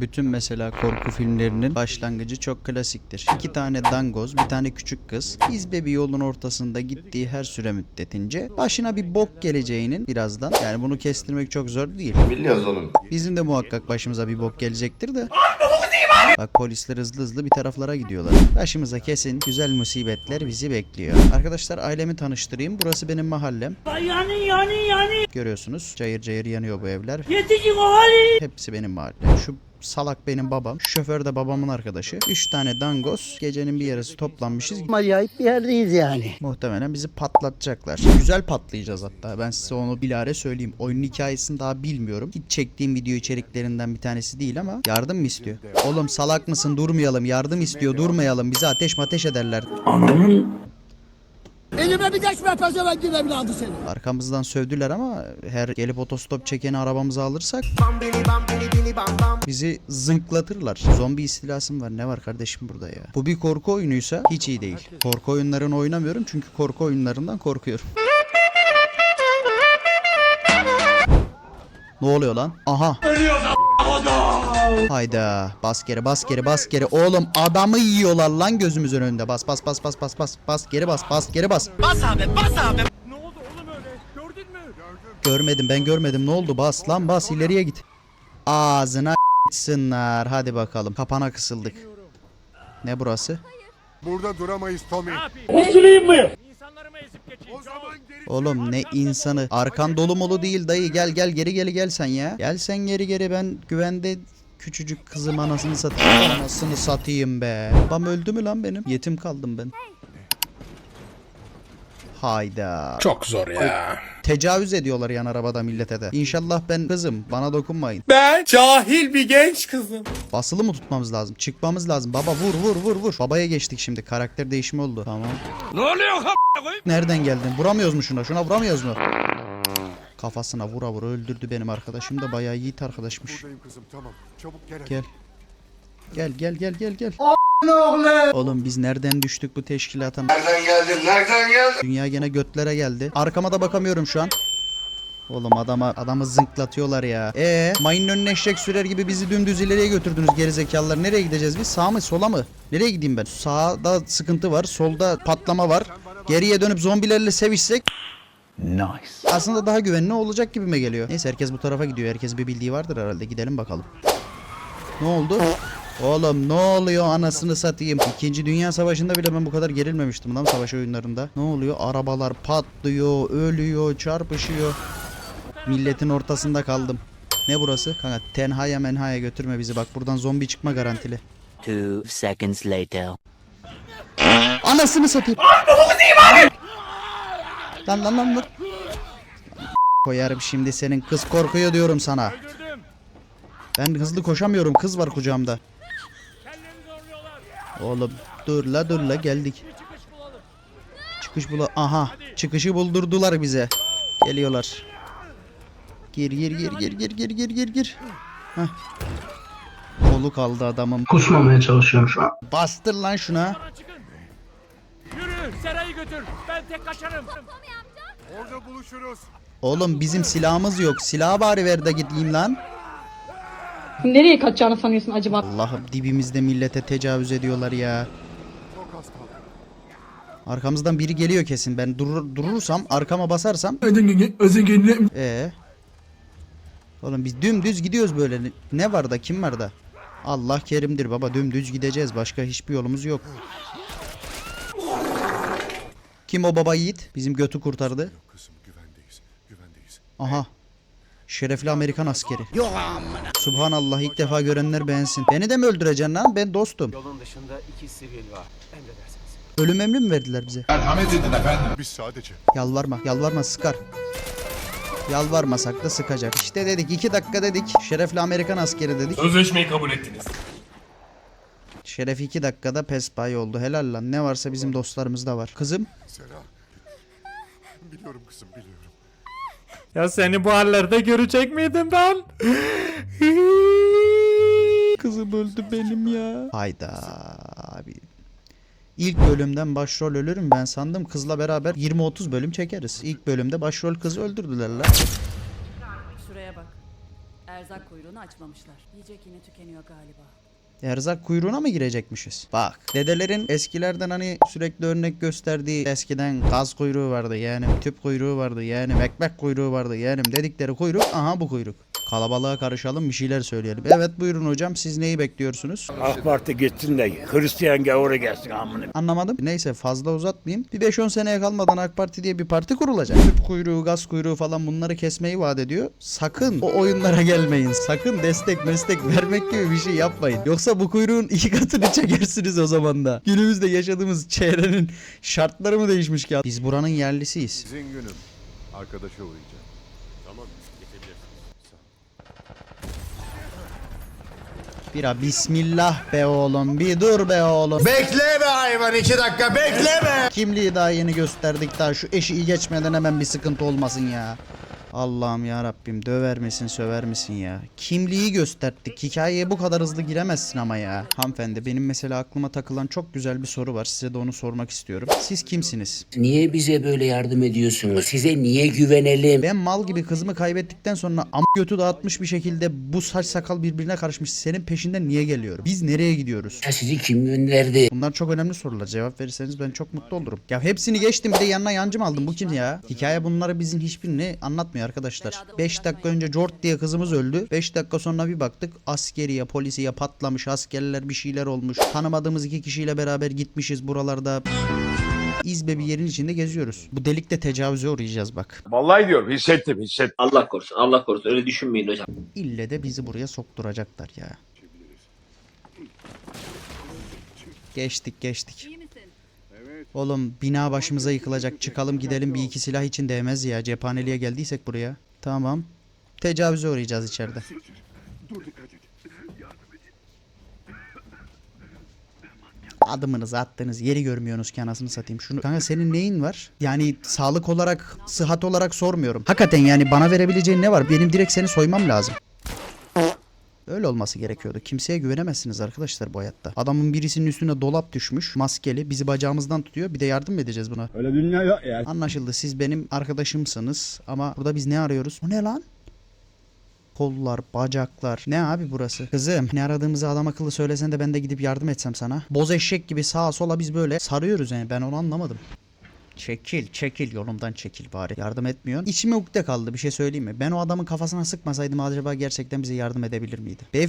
Bütün mesela korku filmlerinin başlangıcı çok klasiktir. İki tane dangoz, bir tane küçük kız izbe bir yolun ortasında gittiği her süre müddetince başına bir bok geleceğinin birazdan yani bunu kestirmek çok zor değil. Biliyoruz onun. Bizim de muhakkak başımıza bir bok gelecektir de. Bak polisler hızlı hızlı bir taraflara gidiyorlar. Başımıza kesin güzel musibetler bizi bekliyor. Arkadaşlar ailemi tanıştırayım. Burası benim mahallem. Yani yani yani Görüyorsunuz cayır cayır yanıyor bu evler. yetici o hali. Hepsi benim mahallem. Şu salak benim babam. Şoför de babamın arkadaşı. Üç tane dangoz. Gecenin bir yarısı toplanmışız. Acayip bir yerdeyiz yani. Muhtemelen bizi patlatacaklar. Güzel patlayacağız hatta. Ben size onu bilare söyleyeyim. Oyunun hikayesini daha bilmiyorum. Hiç çektiğim video içeriklerinden bir tanesi değil ama yardım mı istiyor? Oğlum salak mısın? Durmayalım. Yardım istiyor. Durmayalım. Bizi ateş mateş ederler. Elime bir geçme pezevenk evladı seni. Arkamızdan sövdüler ama her gelip otostop çekeni arabamıza alırsak bizi zınklatırlar. Zombi istilası mı var? Ne var kardeşim burada ya? Bu bir korku oyunuysa hiç iyi değil. Korku oyunlarını oynamıyorum çünkü korku oyunlarından korkuyorum. Ne oluyor lan? Aha. Hayda. Bas geri bas geri bas geri. Oğlum adamı yiyorlar lan gözümüzün önünde. Bas bas bas bas bas bas. Bas geri bas bas geri bas. Ne oldu oğlum öyle? Gördün mü? Görmedim ben görmedim. Ne oldu? Bas lan bas ileriye git. Ağzına gitsinler. Hadi bakalım. Kapana kısıldık. Ne burası? Burada duramayız Tommy. Oturayım mı? İnsanlarımı ezip geçeyim. O zaman geri Oğlum ne insanı. Arkan dolu molu değil dayı. Gel gel geri geri gel sen ya. Gel sen geri geri ben güvende küçücük kızım anasını satayım. Anasını satayım be. Babam öldü mü lan benim? Yetim kaldım ben. Hayda. Çok zor ya. Tecavüz ediyorlar yan arabada millete de. İnşallah ben kızım. Bana dokunmayın. Ben cahil bir genç kızım. Basılı mı tutmamız lazım? Çıkmamız lazım. Baba vur vur vur vur. Babaya geçtik şimdi. Karakter değişimi oldu. Tamam. Ne oluyor Nereden geldin? Vuramıyoruz mu şuna? Şuna vuramıyoruz mu? Kafasına vura vura öldürdü benim arkadaşım da bayağı yiğit arkadaşmış. buradayım kızım tamam. Çabuk gel. hadi. Gel. Gel gel gel gel gel. Oğlum biz nereden düştük bu teşkilata? Nereden geldin? Nereden geldin? Dünya gene götlere geldi. Arkama da bakamıyorum şu an. Oğlum adama adamı zınklatıyorlar ya. E mayının önüne eşek sürer gibi bizi dümdüz ileriye götürdünüz gerizekalılar. Nereye gideceğiz biz? Sağ mı sola mı? Nereye gideyim ben? Sağda sıkıntı var. Solda patlama var. Geriye dönüp zombilerle sevişsek aslında daha güvenli olacak gibime geliyor. Neyse herkes bu tarafa gidiyor. Herkes bir bildiği vardır herhalde. Gidelim bakalım. Ne oldu? Oğlum ne oluyor anasını satayım. İkinci Dünya Savaşı'nda bile ben bu kadar gerilmemiştim lan savaş oyunlarında. Ne oluyor? Arabalar patlıyor, ölüyor, çarpışıyor. Milletin ortasında kaldım. Ne burası? Kanka tenhaya menhaya götürme bizi bak buradan zombi çıkma garantili. Two seconds later. Anasını satayım. Lan lan lan lan. Koyarım şimdi senin kız korkuyor diyorum sana. Ben hızlı koşamıyorum kız var kucağımda. Oğlum dur la dur la geldik. Çıkış bula. Aha çıkışı buldurdular bize. Geliyorlar. Gir gir gir gir gir gir gir gir gir. Heh. Kolu kaldı adamım. Kusmamaya çalışıyorum şu an. Bastır lan şuna. Yürü Seray'ı götür. Ben tek kaçarım. Orada buluşuruz. Oğlum bizim silahımız yok. Silah bari ver de gideyim lan. Nereye kaçacağını sanıyorsun acaba? Allah'ım dibimizde millete tecavüz ediyorlar ya. Arkamızdan biri geliyor kesin. Ben durur, durursam arkama basarsam. Ee. Oğlum biz dümdüz gidiyoruz böyle. Ne- var da kim var da? Allah kerimdir baba dümdüz gideceğiz. Başka hiçbir yolumuz yok. Kim o baba yiğit? Bizim götü kurtardı. Kızım güvendeyiz. Güvendeyiz. Aha. Şerefli Amerikan askeri. Subhanallah ilk defa görenler beğensin. Beni de mi öldüreceksin lan? Ben dostum. Yolun dışında iki sivil var. Emredersiniz. Ölüm emri mi verdiler bize? Biz sadece. Yalvarma, yalvarma sıkar. Yalvarmasak da sıkacak. İşte dedik iki dakika dedik. Şerefli Amerikan askeri dedik. Sözleşmeyi kabul ettiniz. Şeref iki dakikada pespay oldu. Helal lan. Ne varsa bizim dostlarımız da var. Kızım. Sera. Biliyorum kızım biliyorum. Ya seni bu hallerde görecek miydim ben? Kızım öldü benim ya. Hayda abi. İlk bölümden başrol ölürüm ben sandım kızla beraber 20-30 bölüm çekeriz. İlk bölümde başrol kızı öldürdüler lan. Şuraya bak. Erzak kuyruğunu açmamışlar. Yiyecek yine tükeniyor galiba. Erzak kuyruğuna mı girecekmişiz? Bak dedelerin eskilerden hani sürekli örnek gösterdiği eskiden gaz kuyruğu vardı yani tüp kuyruğu vardı yani ekmek kuyruğu vardı yani dedikleri kuyruk aha bu kuyruk. Kalabalığa karışalım bir şeyler söyleyelim. Evet buyurun hocam siz neyi bekliyorsunuz? AK Parti gitsin de Hristiyan gavuru gelsin amına. Anlamadım. Neyse fazla uzatmayayım. Bir 5-10 seneye kalmadan AK Parti diye bir parti kurulacak. Tüp kuyruğu, gaz kuyruğu falan bunları kesmeyi vaat ediyor. Sakın o oyunlara gelmeyin. Sakın destek meslek vermek gibi bir şey yapmayın. Yoksa bu kuyruğun iki katını çekersiniz o zaman da. Günümüzde yaşadığımız çevrenin şartları mı değişmiş ki? Biz buranın yerlisiyiz. Sizin günüm. Arkadaşa uğrayacağım. Bira bismillah be oğlum. Bir dur be oğlum. Bekle be hayvan iki dakika bekleme. Kimliği daha yeni gösterdik daha şu eşiği geçmeden hemen bir sıkıntı olmasın ya. Allah'ım ya Rabbim döver misin söver misin ya? Kimliği gösterdik. Hikayeye bu kadar hızlı giremezsin ama ya. Hanımefendi benim mesela aklıma takılan çok güzel bir soru var. Size de onu sormak istiyorum. Siz kimsiniz? Niye bize böyle yardım ediyorsunuz? Size niye güvenelim? Ben mal gibi kızımı kaybettikten sonra am götü dağıtmış bir şekilde bu saç sakal birbirine karışmış. Senin peşinden niye geliyorum? Biz nereye gidiyoruz? Ya sizi kim gönderdi? Bunlar çok önemli sorular. Cevap verirseniz ben çok mutlu olurum. Ya hepsini geçtim bir de yanına yancı mı aldım? Bu kim ya? Hikaye bunları bizim hiçbirini anlatmıyor arkadaşlar. 5 dakika önce Jort diye kızımız öldü. 5 dakika sonra bir baktık askeriye polisiye patlamış askerler bir şeyler olmuş. Tanımadığımız iki kişiyle beraber gitmişiz buralarda. İzbe bir yerin içinde geziyoruz. Bu delikte tecavüze uğrayacağız bak. Vallahi diyorum hissettim hissettim. Allah korusun, Allah korusun. Öyle düşünmeyin hocam. İlle de bizi buraya sokturacaklar ya. Geçtik geçtik. Oğlum bina başımıza yıkılacak. Çıkalım gidelim bir iki silah için değmez ya. Cephaneliğe geldiysek buraya. Tamam. Tecavüze uğrayacağız içeride. Adımınızı attığınız yeri görmüyorsunuz ki anasını satayım. Şunu kanka senin neyin var? Yani sağlık olarak, sıhhat olarak sormuyorum. Hakikaten yani bana verebileceğin ne var? Benim direkt seni soymam lazım. Öyle olması gerekiyordu. Kimseye güvenemezsiniz arkadaşlar bu hayatta. Adamın birisinin üstüne dolap düşmüş. Maskeli. Bizi bacağımızdan tutuyor. Bir de yardım mı edeceğiz buna? Öyle dünya yok ya. Anlaşıldı. Siz benim arkadaşımsınız. Ama burada biz ne arıyoruz? O ne lan? Kollar, bacaklar. Ne abi burası? Kızım ne aradığımızı adam akıllı söylesen de ben de gidip yardım etsem sana. Boz eşek gibi sağa sola biz böyle sarıyoruz yani. Ben onu anlamadım. Çekil çekil yolumdan çekil bari. Yardım etmiyorsun. İçime ukde kaldı bir şey söyleyeyim mi? Ben o adamın kafasına sıkmasaydım acaba gerçekten bize yardım edebilir miydi? Bev...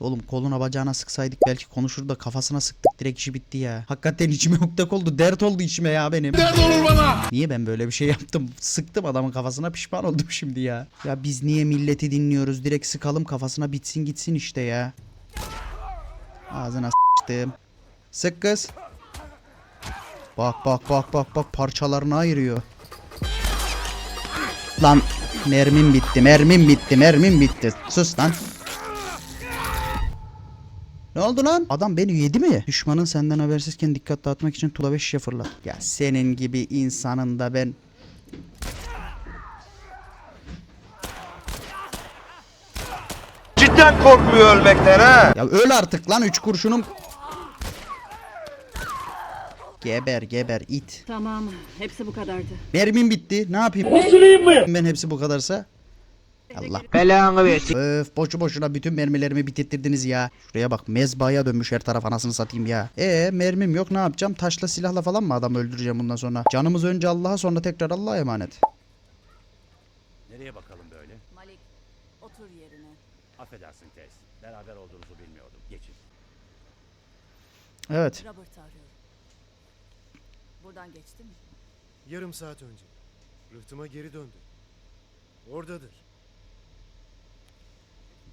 Oğlum koluna bacağına sıksaydık belki konuşur da kafasına sıktık direkt işi bitti ya. Hakikaten içime ukde oldu. Dert oldu içime ya benim. Dert olur bana. Niye ben böyle bir şey yaptım? Sıktım adamın kafasına pişman oldum şimdi ya. Ya biz niye milleti dinliyoruz? Direkt sıkalım kafasına bitsin gitsin işte ya. Ağzına s**tım. Sık kız. Bak bak bak bak bak parçalarını ayırıyor. Lan mermim bitti mermim bitti mermim bitti. Sus lan. Ne oldu lan? Adam beni yedi mi? Düşmanın senden habersizken dikkat dağıtmak için tula 5 şişe fırlat. Ya senin gibi insanın da ben... Cidden korkmuyor ölmekten ha. Ya öl artık lan 3 kurşunum. Geber geber it. Tamam, hepsi bu kadardı. Mermim bitti. Ne yapayım? Oturayım mı? Ben hepsi bu kadarsa. Allah. Belanı versin. Öf boşu boşuna bütün mermilerimi bitirttiniz ya. Şuraya bak mezbaya dönmüş her taraf anasını satayım ya. E mermim yok ne yapacağım? Taşla silahla falan mı adam öldüreceğim bundan sonra? Canımız önce Allah'a sonra tekrar Allah'a emanet. Nereye bakalım böyle? Malik, otur yerine. Affedersin Tess. Beraber olduğunuzu bilmiyordum. Geçin. Evet. Robert arıyorum. Buradan geçti mi? Yarım saat önce. Rıhtıma geri döndü. Oradadır.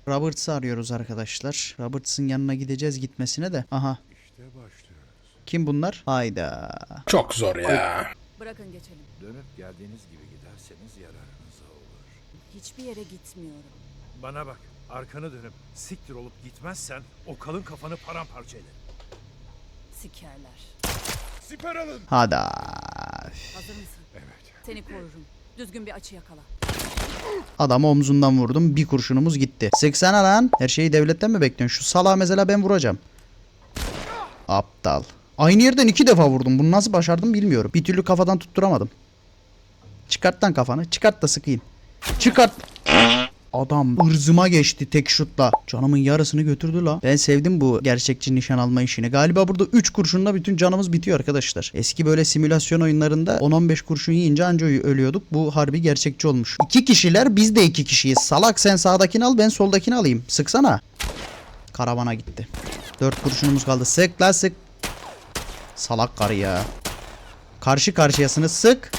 Roberts'ı arıyoruz arkadaşlar. Roberts'ın yanına gideceğiz gitmesine de. Aha. İşte başlıyoruz. Kim bunlar? Hayda. Çok zor ya. Bırakın geçelim. Dönüp geldiğiniz gibi giderseniz yararınıza olur. Hiçbir yere gitmiyorum. Bana bak. Arkanı dönüp siktir olup gitmezsen o kalın kafanı paramparça ederim. Sikerler. Siper alın. Hada. Hazır mısın? Evet. Seni korurum. Düzgün bir açı yakala. Adamı omzundan vurdum. Bir kurşunumuz gitti. Sıksana lan. Her şeyi devletten mi bekliyorsun? Şu salağı mesela ben vuracağım. Aptal. Aynı yerden iki defa vurdum. Bunu nasıl başardım bilmiyorum. Bir türlü kafadan tutturamadım. Çıkart lan kafanı. Çıkart da sıkayım. Çıkart. Adam ırzıma geçti tek şutla. Canımın yarısını götürdü la. Ben sevdim bu gerçekçi nişan alma işini. Galiba burada 3 kurşunla bütün canımız bitiyor arkadaşlar. Eski böyle simülasyon oyunlarında 10-15 kurşun yiyince anca ölüyorduk. Bu harbi gerçekçi olmuş. 2 kişiler biz de 2 kişiyiz. Salak sen sağdakini al ben soldakini alayım. Sıksana. Karavana gitti. 4 kurşunumuz kaldı. Sık la sık. Salak karı ya. Karşı karşıyasını sık.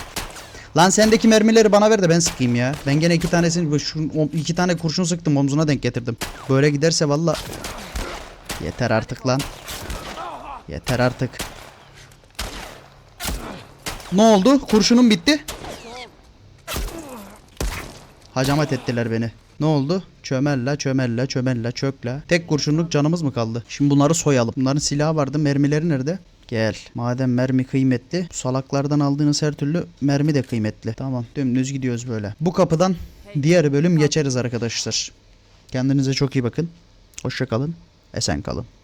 Lan sendeki mermileri bana ver de ben sıkayım ya. Ben gene iki tanesini şu iki tane kurşun sıktım omzuna denk getirdim. Böyle giderse valla yeter artık lan. Yeter artık. Ne oldu? Kurşunum bitti. Hacamat ettiler beni. Ne oldu? Çömelle, çömelle, çömelle, çökle. Tek kurşunluk canımız mı kaldı? Şimdi bunları soyalım. Bunların silahı vardı. Mermileri nerede? Gel. Madem mermi kıymetli, bu salaklardan aldığınız her türlü mermi de kıymetli. Tamam, dümdüz gidiyoruz böyle. Bu kapıdan diğer bölüm geçeriz arkadaşlar. Kendinize çok iyi bakın. Hoşça kalın. Esen kalın.